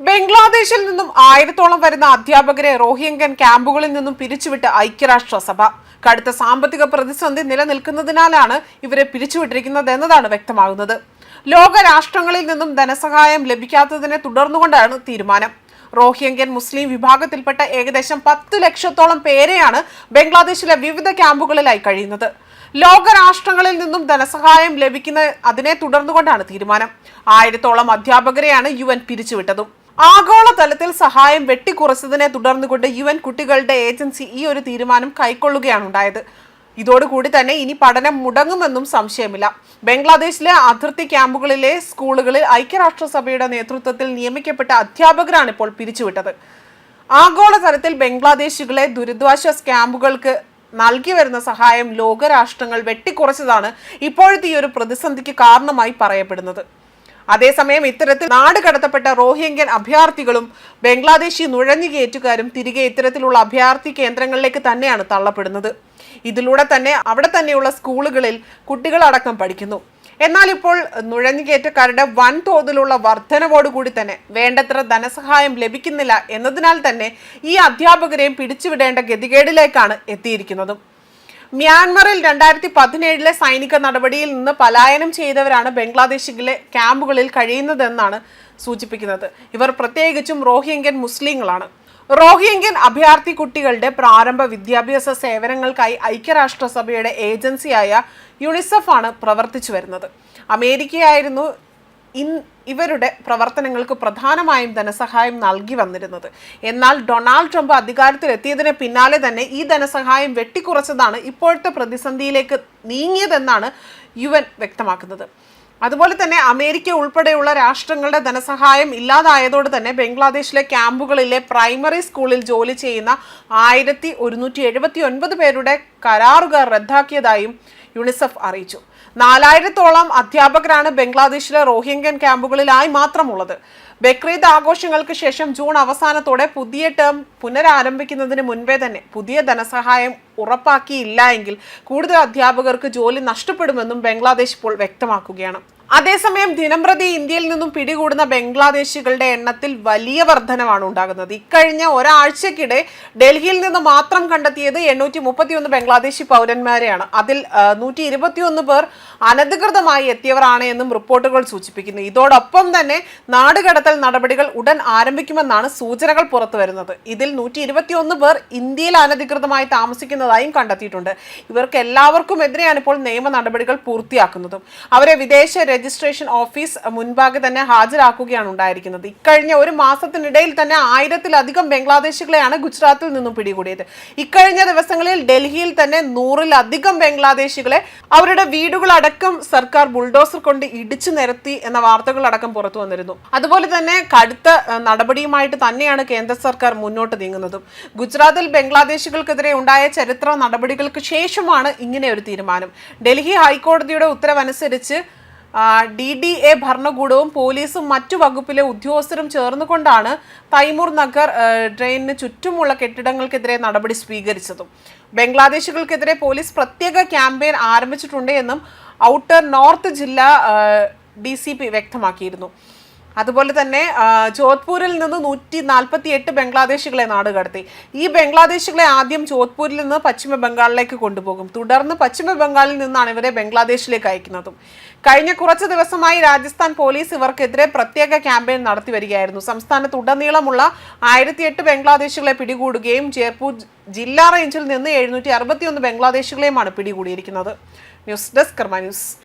ബംഗ്ലാദേശിൽ നിന്നും ആയിരത്തോളം വരുന്ന അധ്യാപകരെ റോഹിംഗ്യൻ ക്യാമ്പുകളിൽ നിന്നും പിരിച്ചുവിട്ട് ഐക്യരാഷ്ട്രസഭ. കടുത്ത സാമ്പത്തിക പ്രതിസന്ധി നിലനിൽക്കുന്നതിനാലാണ് ഇവരെ പിരിച്ചുവിട്ടിരിക്കുന്നത് എന്നതാണ് വ്യക്തമാകുന്നത്. ലോക രാഷ്ട്രങ്ങളിൽ നിന്നും ധനസഹായം ലഭിക്കാത്തതിനെ തുടർന്നുകൊണ്ടാണ് തീരുമാനം. റോഹിംഗ്യൻ മുസ്ലിം വിഭാഗത്തിൽപ്പെട്ട ഏകദേശം പത്ത് ലക്ഷത്തോളം പേരെയാണ് ബംഗ്ലാദേശിലെ വിവിധ ക്യാമ്പുകളിലായി കഴിയുന്നത്. ലോകരാഷ്ട്രങ്ങളിൽ നിന്നും ധനസഹായം ലഭിക്കുന്ന അതിനെ തുടർന്നുകൊണ്ടാണ് തീരുമാനം. ആയിരത്തോളം അധ്യാപകരെയാണ് യു എൻ പിരിച്ചുവിട്ടതും. ആഗോളതലത്തിൽ സഹായം വെട്ടിക്കുറച്ചതിനെ തുടർന്നുകൊണ്ട് യു എൻ കുട്ടികളുടെ ഏജൻസി ഈ ഒരു തീരുമാനം കൈക്കൊള്ളുകയാണ് ഉണ്ടായത്. ഇതോടുകൂടി തന്നെ ഇനി പഠനം മുടങ്ങുമെന്നും സംശയമില്ല. ബംഗ്ലാദേശിലെ അതിർത്തി ക്യാമ്പുകളിലെ സ്കൂളുകളിൽ ഐക്യരാഷ്ട്രസഭയുടെ നേതൃത്വത്തിൽ നിയമിക്കപ്പെട്ട അധ്യാപകരാണ് ഇപ്പോൾ പിരിച്ചുവിട്ടത്. ആഗോളതലത്തിൽ ബംഗ്ലാദേശികളെ ദുരിതാശ്വാസ ക്യാമ്പുകൾക്ക് നൽകി വരുന്ന സഹായം ലോകരാഷ്ട്രങ്ങൾ വെട്ടിക്കുറച്ചതാണ് ഇപ്പോഴത്തെ ഈ ഒരു പ്രതിസന്ധിക്ക് കാരണമായി പറയപ്പെടുന്നത്. അതേസമയം ഇത്തരത്തിൽ നാട് കടത്തപ്പെട്ട റോഹിംഗ്യൻ അഭയാർത്ഥികളും ബംഗ്ലാദേശി നുഴഞ്ഞുകയറ്റുകാരും തിരികെ ഇത്തരത്തിലുള്ള അഭയാർത്ഥി കേന്ദ്രങ്ങളിലേക്ക് തന്നെയാണ് തള്ളപ്പെടുന്നത്. ഇതിലൂടെ തന്നെ അവിടെ തന്നെയുള്ള സ്കൂളുകളിൽ കുട്ടികളടക്കം പഠിക്കുന്നു. എന്നാൽ ഇപ്പോൾ നുഴഞ്ഞുകയറ്റക്കാരുടെ വൻതോതിലുള്ള വർധനവോടുകൂടി തന്നെ വേണ്ടത്ര ധനസഹായം ലഭിക്കുന്നില്ല എന്നതിനാൽ തന്നെ ഈ അധ്യാപകരെയും പിടിച്ചുവിടേണ്ട ഗതികേടിലേക്കാണ് എത്തിയിരിക്കുന്നതും. മ്യാൻമറിൽ രണ്ടായിരത്തി പതിനേഴിലെ സൈനിക നടപടിയിൽ നിന്ന് പലായനം ചെയ്തവരാണ് ബംഗ്ലാദേശിലെ ക്യാമ്പുകളിൽ കഴിയുന്നതെന്നാണ് സൂചിപ്പിക്കുന്നത്. ഇവർ പ്രത്യേകിച്ചും റോഹിംഗ്യൻ മുസ്ലിങ്ങളാണ്. റോഹിംഗ്യൻ അഭയാർത്ഥി കുട്ടികളുടെ പ്രാരംഭ വിദ്യാഭ്യാസ സേവനങ്ങൾക്കായി ഐക്യരാഷ്ട്രസഭയുടെ ഏജൻസിയായ യുണിസെഫ് ആണ് പ്രവർത്തിച്ചു വരുന്നത് അമേരിക്കയായിരുന്നു ഇവരുടെ പ്രവർത്തനങ്ങൾക്ക് പ്രധാനമായും ധനസഹായം നൽകി വന്നിരുന്നത്. എന്നാൽ ഡൊണാൾഡ് ട്രംപ് അധികാരത്തിലെത്തിയതിന് പിന്നാലെ തന്നെ ഈ ധനസഹായം വെട്ടിക്കുറച്ചതാണ് ഇപ്പോഴത്തെ പ്രതിസന്ധിയിലേക്ക് നീങ്ങിയതെന്നാണ് യു എൻ വ്യക്തമാക്കുന്നത്. അതുപോലെ തന്നെ അമേരിക്ക ഉൾപ്പെടെയുള്ള രാഷ്ട്രങ്ങളുടെ ധനസഹായം ഇല്ലാതായതോടെ തന്നെ ബംഗ്ലാദേശിലെ ക്യാമ്പുകളിലെ പ്രൈമറി സ്കൂളിൽ ജോലി ചെയ്യുന്ന ആയിരത്തി ഒരുന്നൂറ്റി എഴുപത്തി ഒൻപത് പേരുടെ കരാറുകാർ റദ്ദാക്കിയതായും യുണിസെഫ് അറിയിച്ചു. നാലായിരത്തോളം അധ്യാപകരാണ് ബംഗ്ലാദേശിലെ റോഹിംഗ്യൻ ക്യാമ്പുകളിലായി മാത്രമുള്ളത്. ബക്രീദ് ആഘോഷങ്ങൾക്ക് ശേഷം ജൂൺ അവസാനത്തോടെ പുതിയ ടേം പുനരാരംഭിക്കുന്നതിന് മുൻപേ തന്നെ പുതിയ ധനസഹായം ഉറപ്പാക്കിയില്ല എങ്കിൽ കൂടുതൽ അധ്യാപകർക്ക് ജോലി നഷ്ടപ്പെടുമെന്നും ബംഗ്ലാദേശ് ഇപ്പോൾ വ്യക്തമാക്കുകയാണ്. അതേസമയം ദിനംപ്രതി ഇന്ത്യയിൽ നിന്നും പിടികൂടുന്ന ബംഗ്ലാദേശികളുടെ എണ്ണത്തിൽ വലിയ വർധനമാണ് ഉണ്ടാകുന്നത്. ഇക്കഴിഞ്ഞ ഒരാഴ്ചക്കിടെ ഡൽഹിയിൽ നിന്ന് മാത്രം കണ്ടെത്തിയത് എണ്ണൂറ്റി മുപ്പത്തിയൊന്ന് ബംഗ്ലാദേശി പൗരന്മാരെയാണ്. അതിൽ നൂറ്റി ഇരുപത്തിയൊന്ന് പേർ അനധികൃതമായി എത്തിയവരാണ് എന്നും റിപ്പോർട്ടുകൾ സൂചിപ്പിക്കുന്നു. ഇതോടൊപ്പം തന്നെ നാടുകടത്തൽ നടപടികൾ ഉടൻ ആരംഭിക്കുമെന്നാണ് സൂചനകൾ പുറത്തു വരുന്നത്. ഇതിൽ നൂറ്റി ഇരുപത്തിയൊന്ന് പേർ ഇന്ത്യയിൽ അനധികൃതമായി താമസിക്കുന്നതായും കണ്ടെത്തിയിട്ടുണ്ട്. ഇവർക്ക് എല്ലാവർക്കും എതിരെയാണ് ഇപ്പോൾ നിയമ നടപടികൾ പൂർത്തിയാക്കുന്നതും. അവരെ വിദേശ രജിസ്ട്രേഷൻ ഓഫീസ് മുൻപാകെ തന്നെ ഹാജരാക്കുകയാണ് ഉണ്ടായിരിക്കുന്നത്. ഇക്കഴിഞ്ഞ ഒരു മാസത്തിനിടയിൽ തന്നെ ആയിരത്തിലധികം ബംഗ്ലാദേശികളെയാണ് ഗുജറാത്തിൽ നിന്നും പിടികൂടിയത്. ഇക്കഴിഞ്ഞ ദിവസങ്ങളിൽ ഡൽഹിയിൽ തന്നെ നൂറിലധികം ബംഗ്ലാദേശികളെ അവരുടെ വീടുകളടക്കം സർക്കാർ ബുൾഡോസർ കൊണ്ട് ഇടിച്ചു നിരത്തി എന്ന വാർത്തകളടക്കം പുറത്തു വന്നിരുന്നു. അതുപോലെ തന്നെ കടുത്ത നടപടിയുമായിട്ട് തന്നെയാണ് കേന്ദ്ര സർക്കാർ മുന്നോട്ട് നീങ്ങുന്നതും. ഗുജറാത്തിൽ ബംഗ്ലാദേശികൾക്കെതിരെ ഉണ്ടായ ചരിത്ര നടപടികൾക്ക് ശേഷമാണ് ഇങ്ങനെ ഒരു തീരുമാനം. ഡൽഹി ഹൈക്കോടതിയുടെ ഉത്തരവനുസരിച്ച് ഡി ഡി എ ഭരണകൂടവും പോലീസും മറ്റു വകുപ്പിലെ ഉദ്യോഗസ്ഥരും ചേർന്നുകൊണ്ടാണ് തൈമൂർ നഗർ ട്രെയിനിന് ചുറ്റുമുള്ള കെട്ടിടങ്ങൾക്കെതിരെ നടപടി സ്വീകരിച്ചതും. ബംഗ്ലാദേശികൾക്കെതിരെ പോലീസ് പ്രത്യേക ക്യാമ്പയിൻ ആരംഭിച്ചിട്ടുണ്ട് എന്നും ഔട്ടർ നോർത്ത് ജില്ലാ ഡി വ്യക്തമാക്കിയിരുന്നു. അതുപോലെ തന്നെ ജോധ്പൂരിൽ നിന്ന് നൂറ്റി നാൽപ്പത്തി എട്ട് ബംഗ്ലാദേശികളെ നാട് കടത്തി. ഈ ബംഗ്ലാദേശികളെ ആദ്യം ജോധ്പൂരിൽ നിന്ന് പശ്ചിമ ബംഗാളിലേക്ക് കൊണ്ടുപോകും. തുടർന്ന് പശ്ചിമ ബംഗാളിൽ നിന്നാണ് ഇവരെ ബംഗ്ലാദേശിലേക്ക് അയക്കുന്നതും. കഴിഞ്ഞ കുറച്ച് ദിവസമായി രാജസ്ഥാൻ പോലീസ് ഇവർക്കെതിരെ പ്രത്യേക ക്യാമ്പയിൻ നടത്തി വരികയായിരുന്നു. സംസ്ഥാനത്തുടനീളമുള്ള ആയിരത്തി എട്ട് ബംഗ്ലാദേശികളെ പിടികൂടുകയും ജയ്പൂർ ജില്ലാ റേഞ്ചിൽ നിന്ന് എഴുന്നൂറ്റി അറുപത്തിയൊന്ന് ബംഗ്ലാദേശികളെയുമാണ് പിടികൂടിയിരിക്കുന്നത്. News desk Karma news.